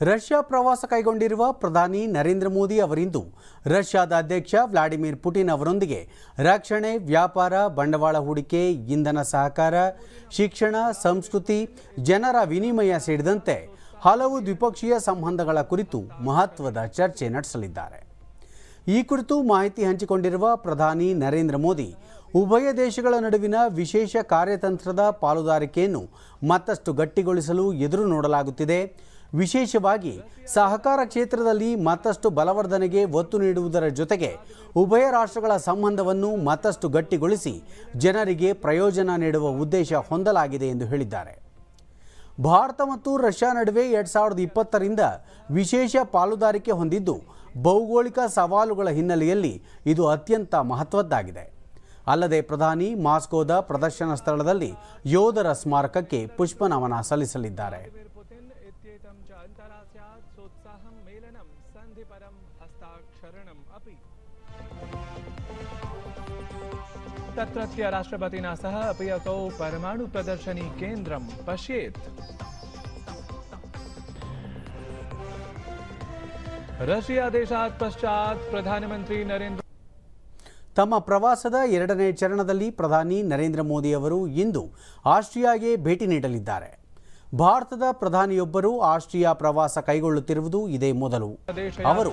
Russia ಪ್ರವಾಸ ಕೈಗೊಂಡಿರುವ ಪ್ರಧಾನಿ ನರೇಂದ್ರ ಮೋದಿ ಅವರಿಂದು ರಷ್ಯಾದ ಅಧ್ಯಕ್ಷ ವ್ಲಾಡಿಮಿರ್ ಪುಟಿನ್ ಅವರೊಂದಿಗೆ ರಕ್ಷಣೆ, ವ್ಯಾಪಾರ, ಬಂಡವಾಳ ಹೂಡಿಕೆ, ಇಂಧನ ಸಹಕಾರ, ಶಿಕ್ಷಣ, ಸಂಸ್ಕೃತಿ, ಜನರ ವಿನಿಮಯ ಸೇರಿದಂತೆ ಹಲವು ದ್ವಿಪಕ್ಷೀಯ ಸಂಬಂಧಗಳ ಕುರಿತು ಮಹತ್ವದ ಚರ್ಚೆ ನಡೆಸಲಿದ್ದಾರೆ. ಈ ಕುರಿತು ಮಾಹಿತಿ ಹಂಚಿಕೊಂಡಿರುವ ಪ್ರಧಾನಿ ನರೇಂದ್ರ ಮೋದಿ, ಉಭಯ ದೇಶಗಳ ನಡುವಿನ ವಿಶೇಷ ಕಾರ್ಯತಂತ್ರದ ಪಾಲುದಾರಿಕೆಯನ್ನು ಮತ್ತಷ್ಟು ಗಟ್ಟಿಗೊಳಿಸಲು ಎದುರು ನೋಡಲಾಗುತ್ತಿದೆ. ವಿಶೇಷವಾಗಿ ಸಹಕಾರ ಕ್ಷೇತ್ರದಲ್ಲಿ ಮತ್ತಷ್ಟು ಬಲವರ್ಧನೆಗೆ ಒತ್ತು ನೀಡುವುದರ ಜೊತೆಗೆ ಉಭಯ ರಾಷ್ಟ್ರಗಳ ಸಂಬಂಧವನ್ನು ಮತ್ತಷ್ಟು ಗಟ್ಟಿಗೊಳಿಸಿ ಜನರಿಗೆ ಪ್ರಯೋಜನ ನೀಡುವ ಉದ್ದೇಶ ಹೊಂದಲಾಗಿದೆ ಎಂದು ಹೇಳಿದ್ದಾರೆ. ಭಾರತ ಮತ್ತು ರಷ್ಯಾ ನಡುವೆ ಎರಡು ಸಾವಿರದ ಇಪ್ಪತ್ತರಿಂದ ವಿಶೇಷ ಪಾಲುದಾರಿಕೆ ಹೊಂದಿದ್ದು, ಭೌಗೋಳಿಕ ಸವಾಲುಗಳ ಹಿನ್ನೆಲೆಯಲ್ಲಿ ಇದು ಅತ್ಯಂತ ಮಹತ್ವದ್ದಾಗಿದೆ. ಅಲ್ಲದೆ ಪ್ರಧಾನಿ ಮಾಸ್ಕೋದ ಪ್ರದರ್ಶನ ಸ್ಥಳದಲ್ಲಿ ಯೋಧರ ಸ್ಮಾರಕಕ್ಕೆ ಪುಷ್ಪನಮನ ಸಲ್ಲಿಸಲಿದ್ದಾರೆ. ಮೇಲನಂ, ಸಂಧಿಪರಂ ಹಸ್ತಾಕ್ಷರಣಂ ಅಪಿ. ತತ್ರತ್ಯ ರಾಷ್ಟ್ರಪತಿನ ಸಹ ಅಪಿ ಅಕೌ ಪರಮಾಣು ಪ್ರದರ್ಶನಿ ಕೇಂದ್ರಂ ಪಶ್ಯೇತ್. ರಷ್ಯಾ ದೇಶಾತ್ ಪಶ್ಚಾತ್ ಪ್ರಧಾನಮಂತ್ರಿ ನರೇಂದ್ರ ತಮ್ಮ ಪ್ರವಾಸದ ಎರಡನೇ ಚರಣದಲ್ಲಿ ಪ್ರಧಾನಿ ನರೇಂದ್ರ ಮೋದಿ ಅವರು ಇಂದು ಆಸ್ಟ್ರಿಯಾಗೆ ಭೇಟಿ ನೀಡಲಿದ್ದಾರೆ. ಭಾರತದ ಪ್ರಧಾನಿಯೊಬ್ಬರು ಆಸ್ಟ್ರಿಯಾ ಪ್ರವಾಸ ಕೈಗೊಳ್ಳುತ್ತಿರುವುದು ಇದೇ ಮೊದಲು. ಅವರು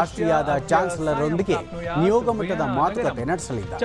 ಆಸ್ಟ್ರಿಯಾದ ಚಾನ್ಸಲರ್ರೊಂದಿಗೆ ನಿಯೋಗ ಮಟ್ಟದ ಮಾತುಕತೆ ನಡೆಸಲಿದ್ದಾರೆ.